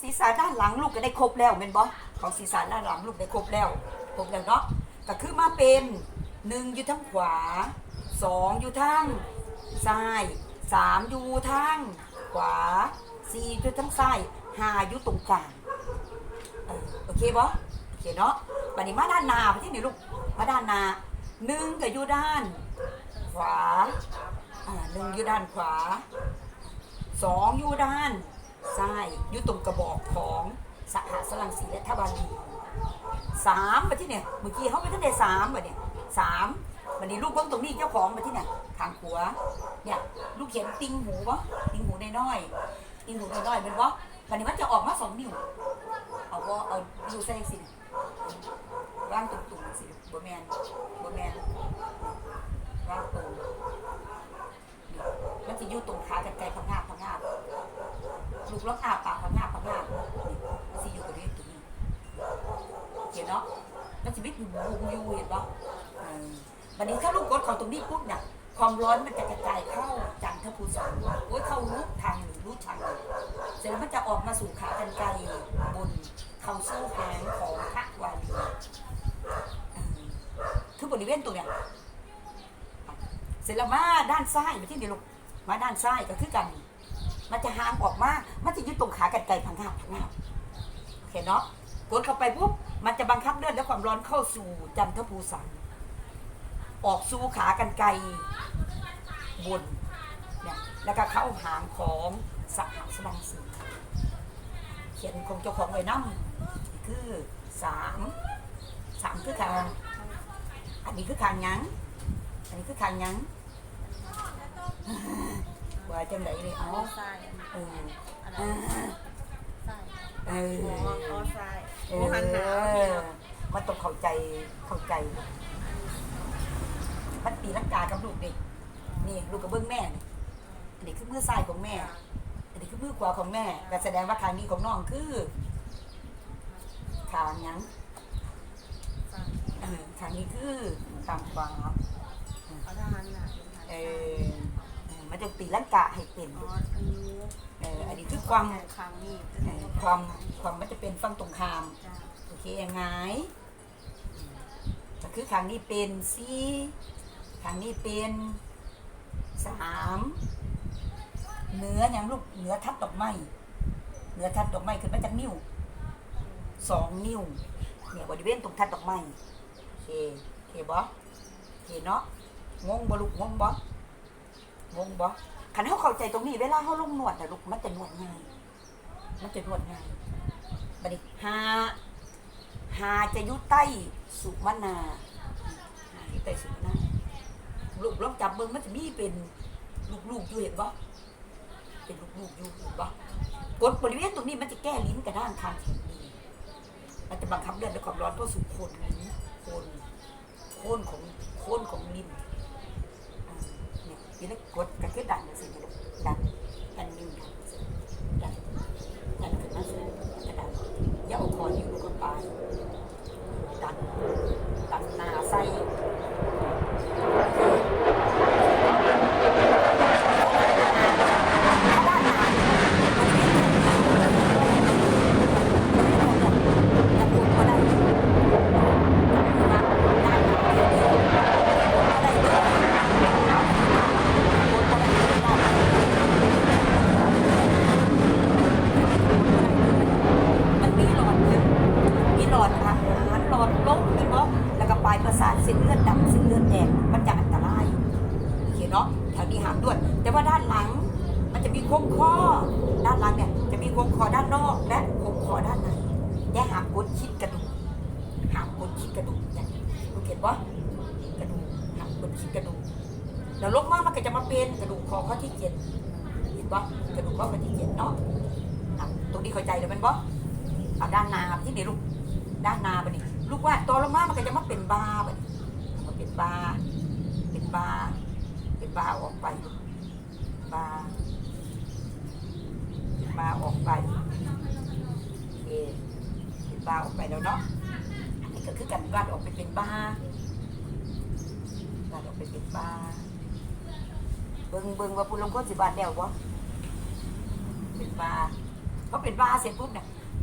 ศีรษะด้านหลังลูกก็ได้ครบแล้วเป็นบอของศีรษะด้านหลังลูกได้ครบแล้วครบแล้วเนาะก็คือมาเป็นหนึ่งอยู่ทางขวาสองอยู่ทางซ้ายสามอยู่ทางขวาสี่อยู่ทางซ้ายห้าอยู่ตรงกลางโอเคบอโอเคเนาะบัดนี้มาด้านหน้าไปที่ไหนลูกมาด้านหน้าหนึ่งก็อยู่ด้านขวาอ่าหนึ่งอยู่ด้านขวาสองอยู่ด้าน ซ้ยอยู่ตรงกระบอกของสหสลังสีและทบาลีสามมาที่เนี่ยเมื่อกี้เขาไปทั้งแต่สามมาเนี่ยสามวันนี้ลูกเบิ้งตรงนี้เจ้าของมาที่เนี่ยทางขัวเนี่ยลูกเขียนติงหูวะติงหูใน้อยติงหูใน้อยเป็นวะวันนี้มันจะออกมาสองนิ้วเอาวะเอานิ้วใส่สิว่างตรงๆสิบแมนบแมนว่างตรงนี่มันจะยู่ตรงขากันไกลพังงาบพังงา ลูกล็อกอาปากพังงาบพังงาบนี่สิอยู่ตรงนี้ตรงนี้เห็นเนาะมันจะมิดอยู่บูอยู่เห็นปะวันนี้ถ้าลูกกดเขาตรงนี้ปุ๊บเนี่ยความร้อนมันจะกระจายเข้าจันทภูสานโอ้ยเข้ารูทางหรือรูทางเสร็จแล้วมันจะออกมาสู่ขากันไกลบนเข้าสู้หางของพระวาลีคือบริเวณตรงเนี้ยเสร็จแล้วมาด้านซ้ายไปที่เดียวลูกมาด้านซ้ายก็คือกัน มันจะหางออกมา มันจะยึดตรงขากันไกลพังงาบพังงาบโอเคเนาะ กดเข้าไปปุ๊บ มันจะบังคับเลือดและความร้อนเข้าสู่จันทภูสันออกสู่ขากันไกลบนเนี่ยแล้วก็เข้าหางของสหสบังสีเขียนของเจ้าของไว้น้ำคือสามสามคือคางอันนี้คือคางยังอันนี้คือคางยัง ว่าจังไหนเลยเอาหัวทรายเอออะไรเออทรายเออหัวคอทรายเอหัวหันหนาวพี่อเนาะมันต้องเข้าใจเข้าใจ มันตีลังกากับลูกเด็กนี่ลูกกับเบิ้งแม่นี่อันนี้คือมือซ้ายของแม่ อันนี้คือมือขวาของแม่ก็แสดงว่าทางนี้ของน้องคือทางหยังทรายเออทางนี้คือทางขวาเอาทหารหนาเป็นทหารเออเออ มันจะตีลังกาให้เป็นอ๋ออันนี้เอออันนี้คือความ ครั้งนี้เออความความมันจะเป็นฝั่งตรงข้าม จ้าโอเคยังไงก็คือครั้งนี้เป็นสี่ครั้งนี้เป็นสามเหนืออย่างลูกเหนือทัดดอกไม้เหนือทัดดอกไม้ขึ้นมาจากนิ้วสองนิ้วเนี่ยบริเวณตรงทัดดอกไม้โอเคโอเคบอโอเคเนาะงงบ่ลูกงงบ่ งงบ่ขันเขาเข้าใจตรงนี้เวลาเขาลงหนวดนะลูกมันจะนวดง่ายมันจะนวดง่ายบัดนี้หาหาจะยุใต้สุมนาหาอยู่ใต้สุมนาลูกลองจับเบิ่งมันจะมีเป็นลูกๆอยู่เห็นปะเป็นลูกๆอยู่เห็นปะกดบริเวณตรงนี้มันจะแก้ลิ้นกระด้างทางแข็งดีมันจะบังคับเลือดและความร้อนเข้าะสู่โคนลิ้คน โคนของโคนของลิ้นอ่า เนี่ยทีนี้กดกระเทือดันสิเนี่ยดันดันนิ้วดันดันดันขึ้นมาสิกระดันอย่าเอาคอนิ้วลงกับปลาย ดันดันหน้าใส่มันมีหลอดเนี่ยมีหลอดอาหารหลอดลมเห็นบ่แล้วก็ปลายประสาท เส้นเลือดดำเส้นเลือดแดงมันจะอันตรายโอเคเนาะทางนี้หามด้วย แต่ว่าด้านหลังมันจะมีโค้งคอด้านหลังเนี่ยจะมีโค้งคอด้านนอกและโค้งคอด้านในแต่หามกดชิดกระดูกหามกดชิดกระดูกเนี่ยลูกเห็นบ่กระดูกหามกดชิดกระดูกแล้วลงมามันก็จะมาเป็นกระดูกคอข้อที่เจ็ดเห็นบ่กระดูกข้อข้อที่เจ็ดเนาะตรงนี้เข้าใจเลยมันบ่เอาด้านหนาที่เดี๋ยวลูกด้านหนาไปนี่ลูกว่าตัวลงมามันก็จะมาเป็นบาร์ไป เป็นบาเป็นบาเป็นบาออกไปลูกบาเป็นบาออกไปโอเป็นบาออกไปแล้วเนาะอันนี้ก็คือการวาดออกไปเป็นบาร์วาดออกไปเป็นบาเบิ่งเบิ่งว่าผู้ลงโทษสิบาทเดียวบ่เป็นบาเพราะเป็นว่าเสร็จปุ๊บเนี่ย